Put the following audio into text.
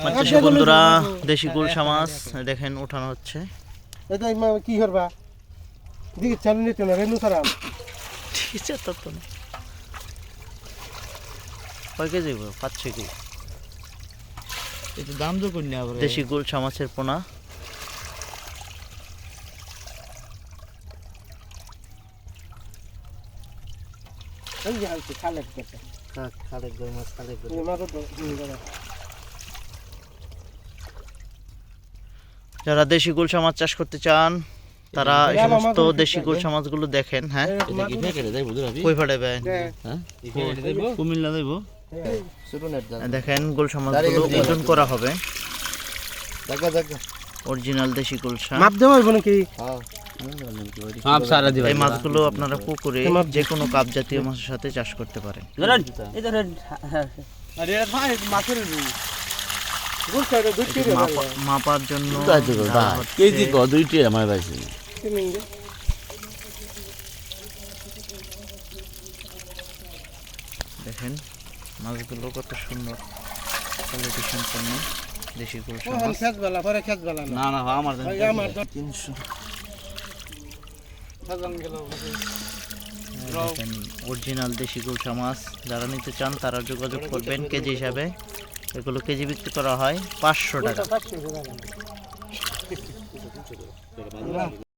মাছ বন্ধুরা দেশি গুলশা মাছ দেখেন উঠানো হচ্ছে। এটা কি করবা? দিকে চালু নিতে না রেনু সারাম ঠিক আছে তো তো কয় কেজি গো? পাঁচ ছয় কেজি। এটা দাম তো করি না দেশি গুলশা মাছের পোনা। এই যে খালেক করতে খালেক মাছ খালেক মাছ যারা দেশি গুলশা মাছ চাষ করতে চান তারা এই সমস্ত আমাদের দেশি গুলশা মাছগুলো দেখেন হ্যাঁ? ভাবি কই হ্যাঁ, হ্যাঁ? কুমিল্লা দেব। হ্যাঁ। দেখেন গুলশা মাছগুলো ওজন করা হবে। দেখা দেখা অরিজিনাল দেশি গুলশা মাপ দেওয়া হইব নাকি? মাপ সারা দিবা। এই মাছগুলো আপনারা পুকুরে যে কোনো কাপ জাতীয় মাছের সাথে চাষ করতে পারেন। মাপার জন্য কেজি ক দুইটি আমার দেখেন মাছগুলো কত সুন্দর। কোয়ালিটি সম্পন্ন দেশি না। না আমার তিনশো। অরিজিনাল দেশি গুলশা মাছ যারা নিতে চান তারা যোগাযোগ করবেন কেজি হিসাবে। এগুলো কেজি বিক্রি করা হয় পাঁচশো টাকা।